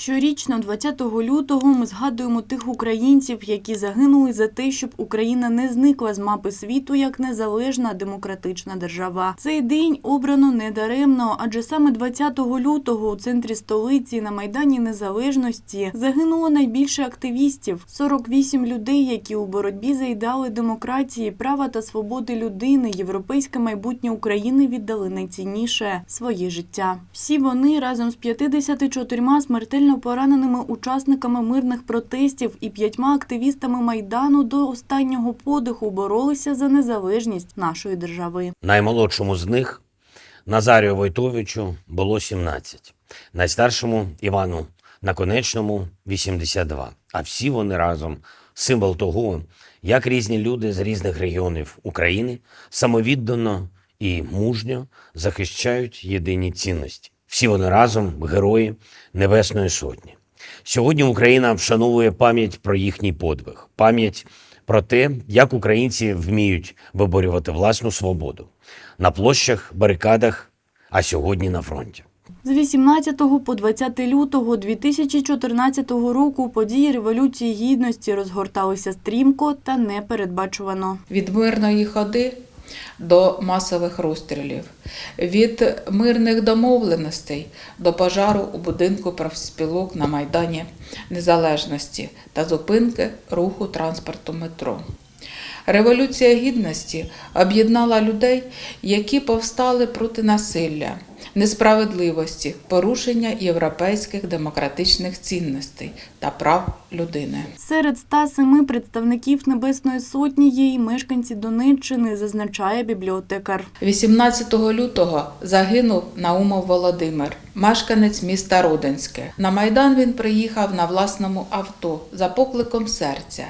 Щорічно, 20 лютого, ми згадуємо тих українців, які загинули за те, щоб Україна не зникла з мапи світу як незалежна демократична держава. Цей день обрано недаремно, адже саме 20 лютого у центрі столиці на майдані Незалежності загинуло найбільше активістів 48 людей, які у боротьбі за ідеали демократії, права та свободи людини, європейське майбутнє України віддали найцінніше своє життя. Всі вони разом з 54 смертельно пораненими учасниками мирних протестів і п'ятьма активістами майдану до останнього подиху боролися за незалежність нашої держави. Наймолодшому з них Назарію Войтовичу було 17, найстаршому Івану Наконечному 82. А всі вони разом символ того, як різні люди з різних регіонів України самовіддано і мужньо захищають єдині цінності. Всі вони разом герої Небесної Сотні. Сьогодні Україна вшановує пам'ять про їхній подвиг, пам'ять про те, як українці вміють виборювати власну свободу на площах, барикадах, а сьогодні на фронті. З 18 по 20 лютого 2014 року події Революції Гідності розгорталися стрімко та непередбачувано. від мирної ходи до масових розстрілів, від мирних домовленостей до пожару у будинку профспілок на Майдані Незалежності та зупинки руху транспорту метро. Революція гідності об'єднала людей, які повстали проти насилля, несправедливості, порушення європейських демократичних цінностей та прав людини. Серед 107 представників Небесної Сотні є і мешканці Донеччини, зазначає бібліотекар. 18 лютого загинув Наумов Володимир, мешканець міста Родинське. На Майдан він приїхав на власному авто за покликом серця,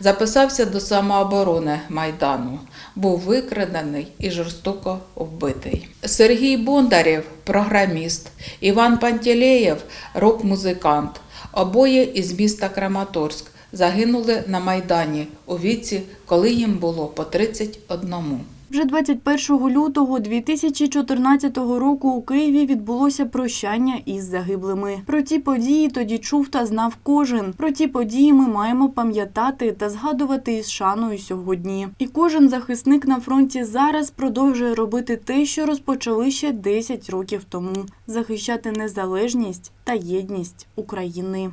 записався до самооборони Майдану, був викрадений і жорстоко вбитий. Сергій Бондарєв програміст, Іван Пантелеєв рок-музикант. Обоє із міста Краматорськ загинули на Майдані у віці, коли їм було по 31. Вже 21 лютого 2014 року у Києві відбулося прощання із загиблими. Про ті події тоді чув та знав кожен. Про ті події ми маємо пам'ятати та згадувати із шаною сьогодні. І кожен захисник на фронті зараз продовжує робити те, що розпочали ще 10 років тому захищати незалежність та єдність України.